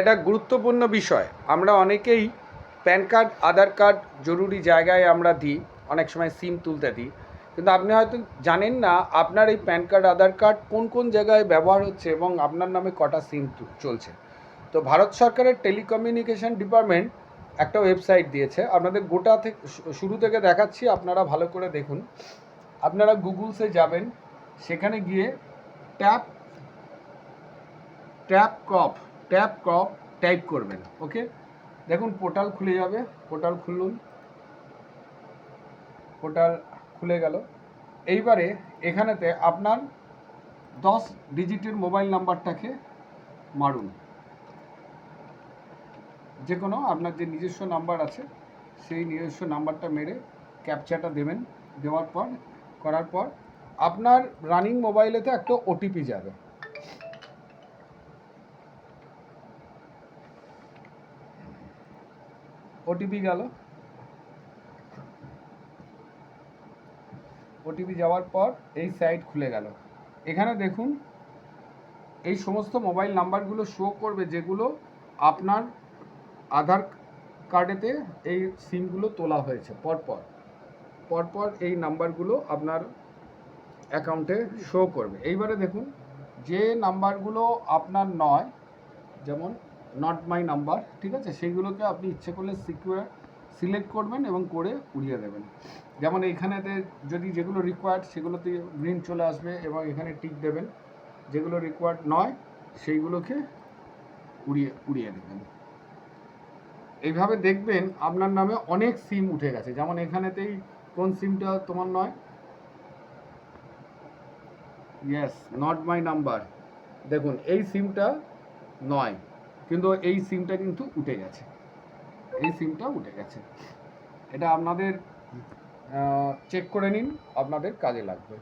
একটা গুরুত্বপূর্ণ বিষয়। আমরা অনেকেই প্যান কার্ড, আধার কার্ড জরুরি জায়গায় আমরা দিই, অনেক সময় সিম তুলতে দিই। কিন্তু আপনি হয়তো জানেন না, আপনার এই প্যান কার্ড, আধার কার্ড কোন কোন জায়গায় ব্যবহার হচ্ছে এবং আপনার নামে কটা সিম চলছে। তো ভারত সরকারের টেলিকমিউনিকেশন ডিপার্টমেন্ট একটা ওয়েবসাইট দিয়েছে। আপনাদের গোটা থেকে শুরু থেকে দেখাচ্ছি, আপনারা ভালো করে দেখুন। আপনারা গুগলসে যাবেন, সেখানে গিয়ে tap tap crop tap crop type করবেন, ওকে? দেখুন, পোর্টাল খুলে যাবে, পোর্টাল খুলুন। পোর্টাল খুলে গেল। এইবারে এখানেতে আপনার দশ ডিজিটের মোবাইল নাম্বারটাকে মারুন। যে কোনো আপনার যে নিজস্ব নাম্বার আছে, সেই নিজস্ব নাম্বারটা মেরে ক্যাপচাটা দেবেন। দেওয়ার পর, করার পর আপনার রানিং মোবাইলেতে একটা ওটিপি যাবে। ওটিপি গেল। ওটিপি যাওয়ার পর এই সাইট খুলে গেল। এখানে দেখুন, এই সমস্ত মোবাইল নাম্বারগুলো শো করবে যেগুলো আপনার আধার কার্ডেতে এই সিমগুলো তোলা হয়েছে পরপর। পরপর এই নাম্বারগুলো আপনার অ্যাকাউন্টে শো করবে। এইবারে দেখুন, যে নাম্বারগুলো আপনার নয়, যেমন নট মাই নাম্বার ঠিক আছে? সেইগুলোকে আপনি ইচ্ছে করলে সিকিউর সিলেক্ট করবেন এবং করে উড়িয়ে দেবেন। যেমন এইখানেতে যদি যেগুলো রিকোয়ার্ড সেগুলোতে গ্রিন চলে আসবে এবং এখানে টিক দেবেন। যেগুলো রিকোয়ার্ড নয়, সেইগুলোকে উড়িয়ে উড়িয়ে দেবেন। এইভাবে দেখবেন আপনার নামে অনেক সিম উঠে গেছে। যেমন এখানেতেই কোন সিমটা তোমার নয়? ইয়েস নট মাই নাম্বার দেখুন, এই সিমটা নয়। কিন্তু এই সিমটা কিন্তু উঠে গেছে। এই সিমটা উঠে গেছে। এটা আপনাদের চেক করে নিন, আপনাদের কাজে লাগবে।